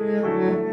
Música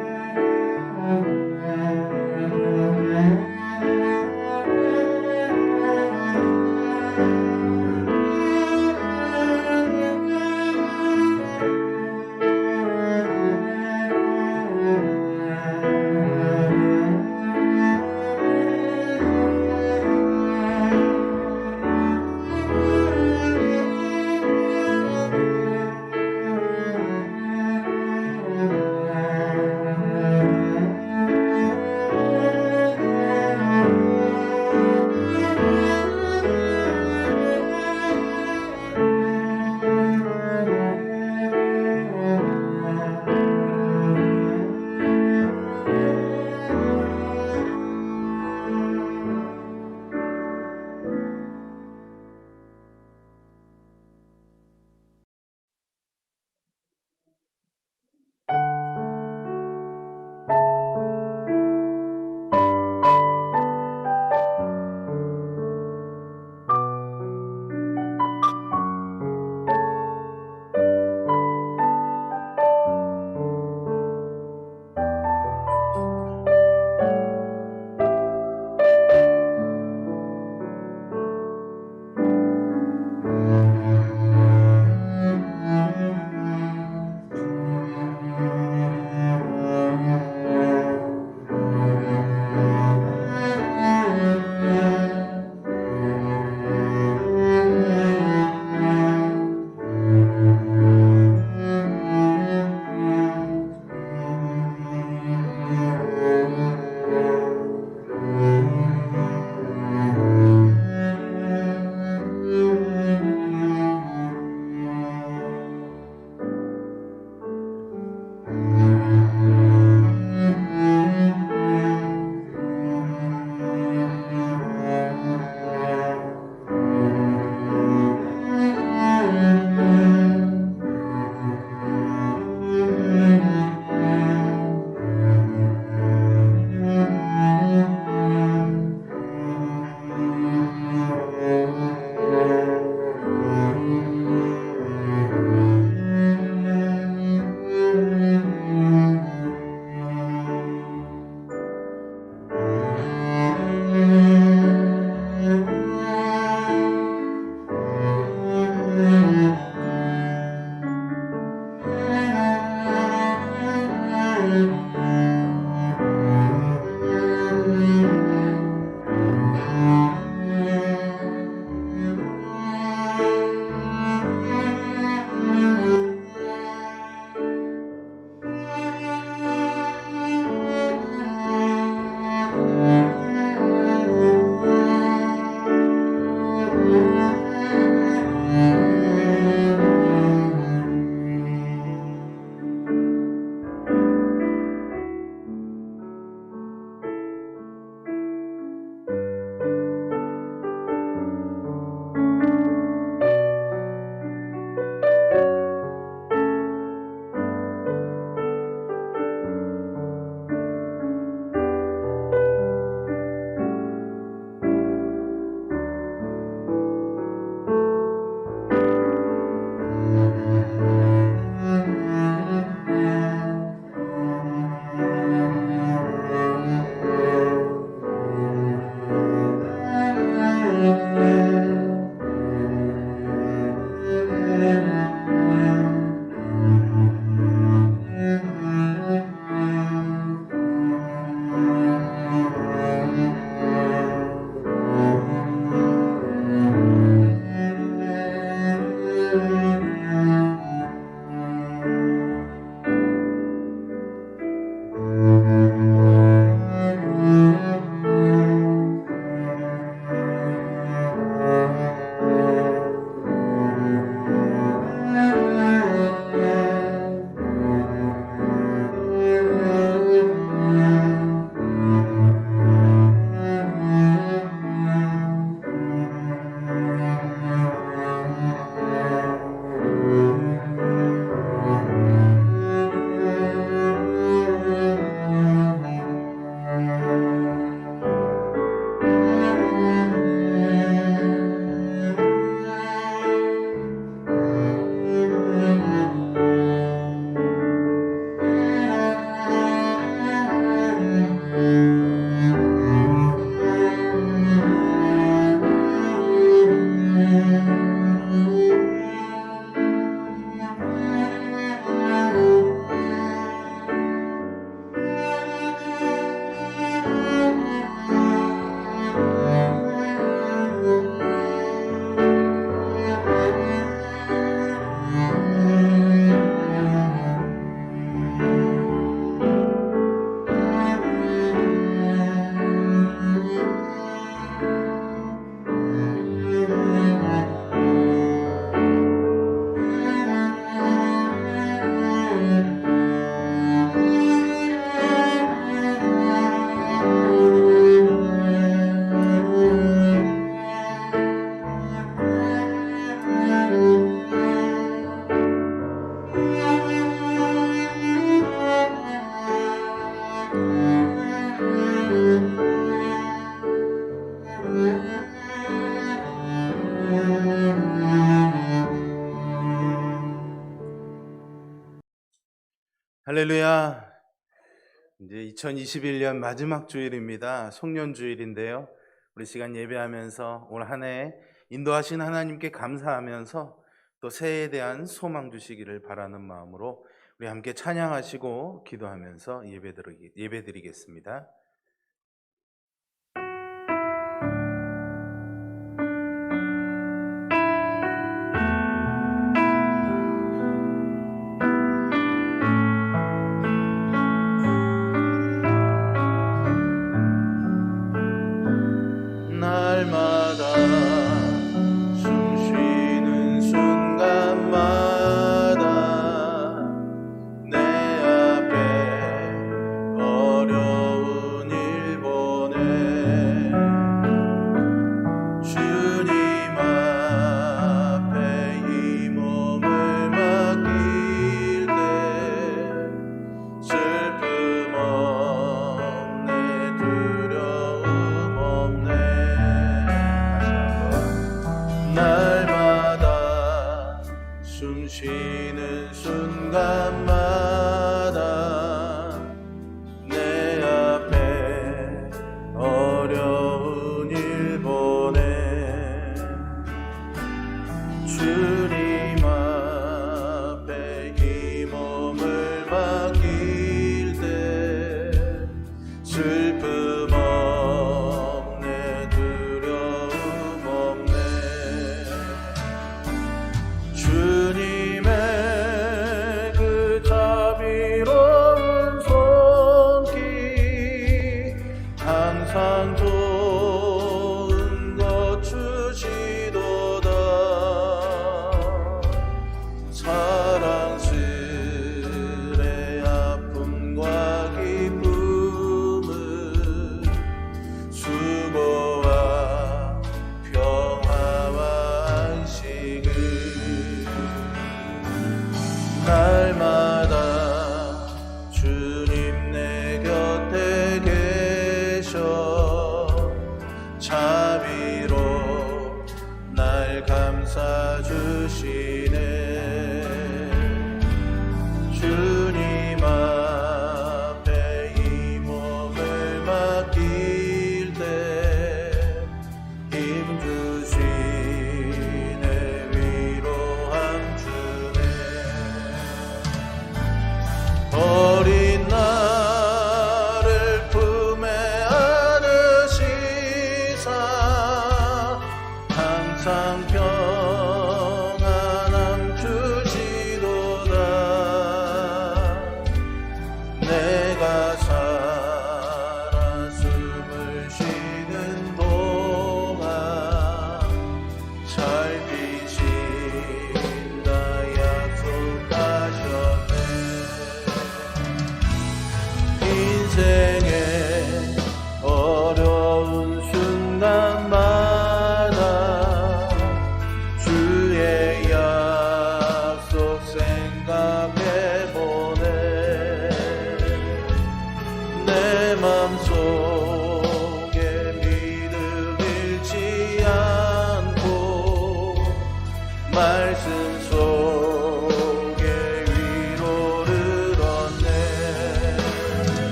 2021년 마지막 주일입니다. 송년주일인데요. 우리 시간 예배하면서 올 한 해 인도하신 하나님께 감사하면서 또 새해에 대한 소망 주시기를 바라는 마음으로 우리 함께 찬양하시고 기도하면서 예배드리겠습니다.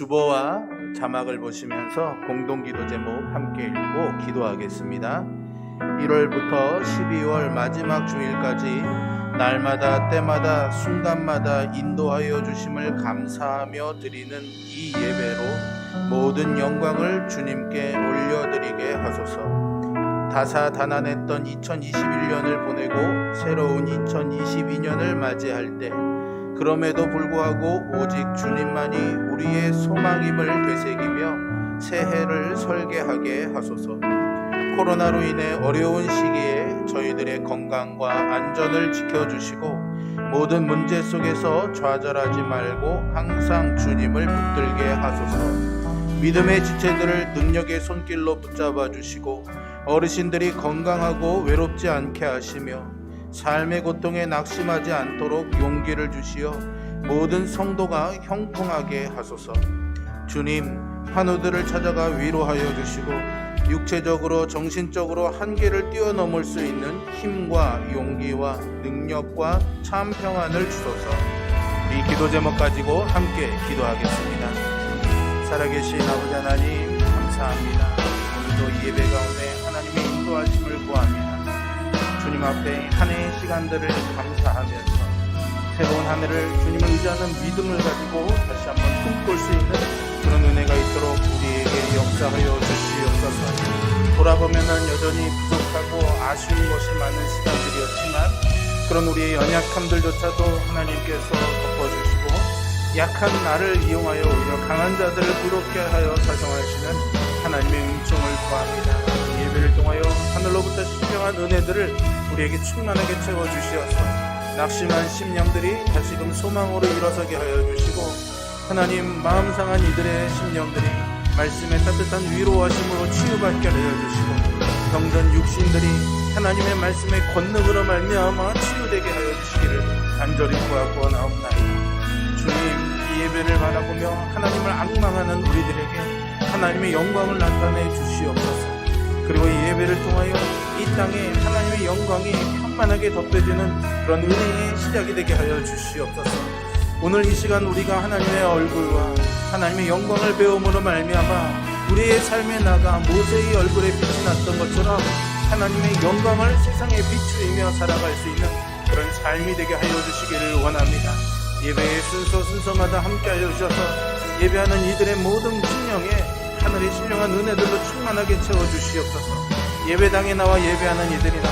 주보와 자막을 보시면서 공동기도 제목 함께 읽고 기도하겠습니다. 1월부터 12월 마지막 주일까지 날마다 때마다 순간마다 인도하여 주심을 감사하며 드리는 이 예배로 모든 영광을 주님께 올려드리게 하소서. 다사다난했던 2021년을 보내고 새로운 2022년을 맞이할 때 그럼에도 불구하고 오직 주님만이 우리의 소망임을 되새기며 새해를 설계하게 하소서. 코로나로 인해 어려운 시기에 저희들의 건강과 안전을 지켜주시고 모든 문제 속에서 좌절하지 말고 항상 주님을 붙들게 하소서. 믿음의 지체들을 능력의 손길로 붙잡아 주시고 어르신들이 건강하고 외롭지 않게 하시며 삶의 고통에 낙심하지 않도록 용기를 주시어 모든 성도가 형통하게 하소서. 주님, 환우들을 찾아가 위로하여 주시고 육체적으로 정신적으로 한계를 뛰어넘을 수 있는 힘과 용기와 능력과 참 평안을 주소서. 우리 기도 제목 가지고 함께 기도하겠습니다. 살아계신 아버지 하나님 감사합니다. 오늘도 이 예배 가운데 하나님의 인도하심을 구합니다. 주님 앞에 한 해의 시간들을 감사하면서 새로운 한 해를 주님을 의지하는 믿음을 가지고 다시 한번 꿈꿀 수 있는 그런 은혜가 있도록 우리에게 역사하여 주시옵소서. 돌아보면은 여전히 부족하고 아쉬운 것이 많은 시간들이었지만 그런 우리의 연약함들조차도 하나님께서 덮어주시고 약한 나를 이용하여 오히려 강한 자들을 부럽게 하여 사정하시는 하나님의 은총을 구합니다. 이 예배를 통하여 하늘로부터 신령한 은혜들을 우리에게 충만하게 채워 주시어서 낙심한 심령들이 다시금 소망으로 일어서게 하여 주시고 하나님 마음 상한 이들의 심령들이 말씀의 따뜻한 위로하심으로 치유받게 하여 주시고 병든 육신들이 하나님의 말씀의 권능으로 말미암아 치유되게 하여 주시기를 간절히 구하고 나옵나이다. 주님 이 예배를 바라보며 하나님을 악망하는 우리들에게 하나님의 영광을 나타내 주시옵소서. 그리고 이 예배를 통하여 이 땅에 하나님의 영광이 편만하게 덮여지는 그런 은혜의 시작이 되게 하여 주시옵소서. 오늘 이 시간 우리가 하나님의 얼굴과 하나님의 영광을 배움으로 말미암아 우리의 삶에 나가 모세의 얼굴에 빛이 났던 것처럼 하나님의 영광을 세상에 비추이며 살아갈 수 있는 그런 삶이 되게 하여 주시기를 원합니다. 예배의 순서 순서마다 함께 하여 주셔서 예배하는 이들의 모든 심령에 하늘의 신령한 은혜들로 충만하게 채워 주시옵소서. 예배당에 나와 예배하는 이들이나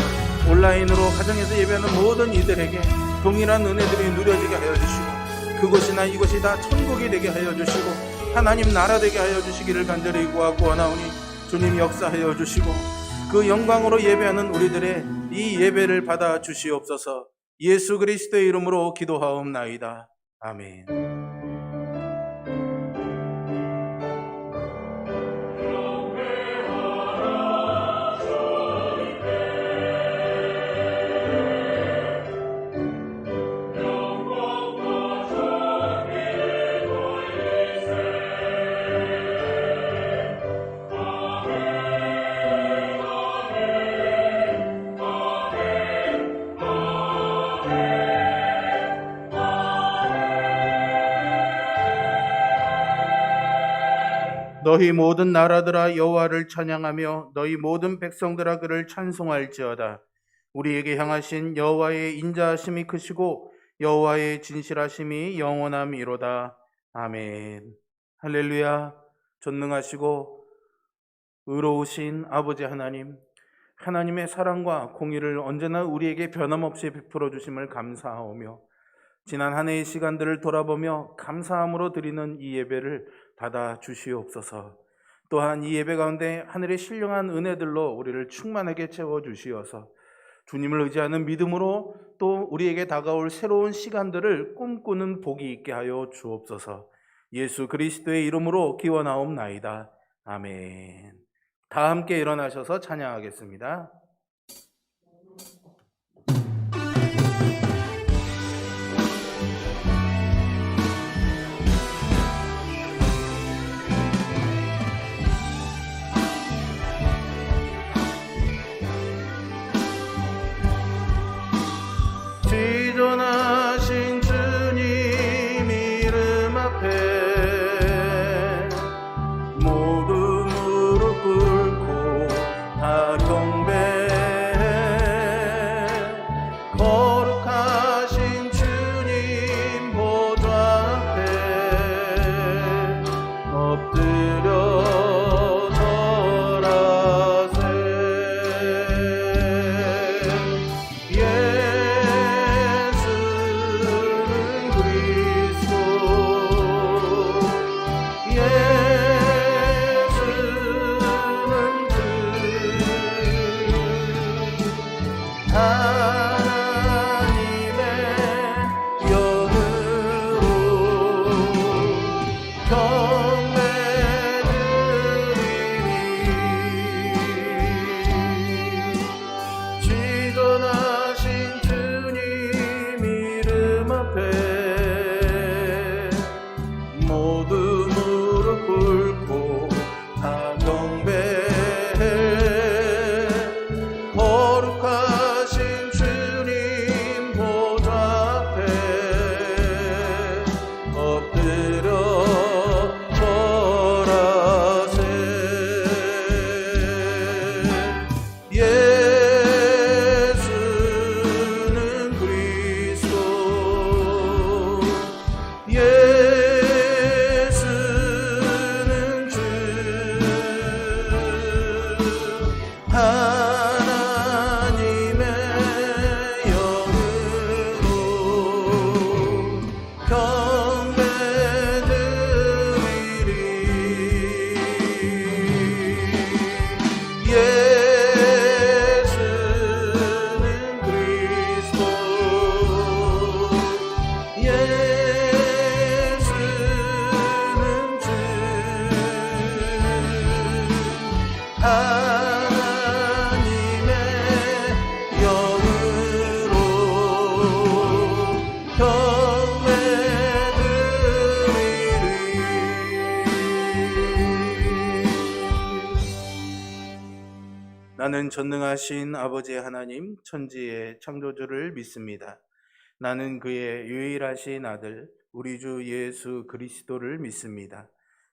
온라인으로 가정에서 예배하는 모든 이들에게 동일한 은혜들이 누려지게 하여 주시고 그곳이나 이곳이 다 천국이 되게 하여 주시고 하나님 나라 되게 하여 주시기를 간절히 구하고 원하오니 주님 역사하여 주시고 그 영광으로 예배하는 우리들의 이 예배를 받아 주시옵소서. 예수 그리스도의 이름으로 기도하옵나이다. 아멘. 너희 모든 나라들아 여호와를 찬양하며 너희 모든 백성들아 그를 찬송할지어다. 우리에게 향하신 여호와의 인자하심이 크시고 여호와의 진실하심이 영원함이로다. 아멘. 할렐루야. 전능하시고 의로우신 아버지 하나님, 하나님의 사랑과 공의를 언제나 우리에게 변함없이 베풀어 주심을 감사하오며 지난 한 해의 시간들을 돌아보며 감사함으로 드리는 이 예배를 받아 주시옵소서. 또한 이 예배 가운데 하늘의 신령한 은혜들로 우리를 충만하게 채워 주시어서 주님을 의지하는 믿음으로 또 우리에게 다가올 새로운 시간들을 꿈꾸는 복이 있게 하여 주옵소서. 예수 그리스도의 이름으로 기원하옵나이다. 아멘. 다 함께 일어나셔서 찬양하겠습니다. 나는 전능하신 아버지 하나님 천지의 창조주를 믿습니다. 나는 그의 유일하신 아들 우리 주 예수 그리스도를 믿습니다.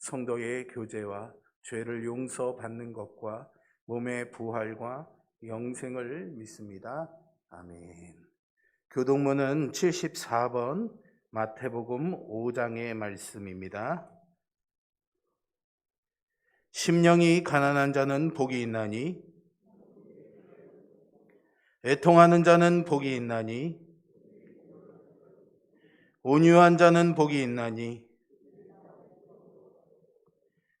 성도의 교제와 죄를 용서받는 것과 몸의 부활과 영생을 믿습니다. 아멘. 교동문은 74번 마태복음 5장의 말씀입니다. 심령이 가난한 자는 복이 있나니 애통하는 자는 복이 있나니 온유한 자는 복이 있나니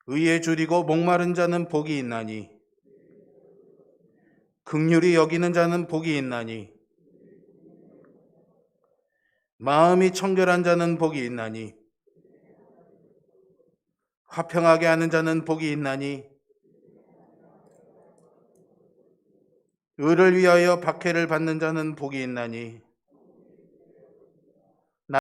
의에 줄이고 목마른 자는 복이 있나니 극률이 여기는 자는 복이 있나니 마음이 청결한 자는 복이 있나니 화평하게 하는 자는 복이 있나니 의를 위하여 박해를 받는 자는 복이 있나니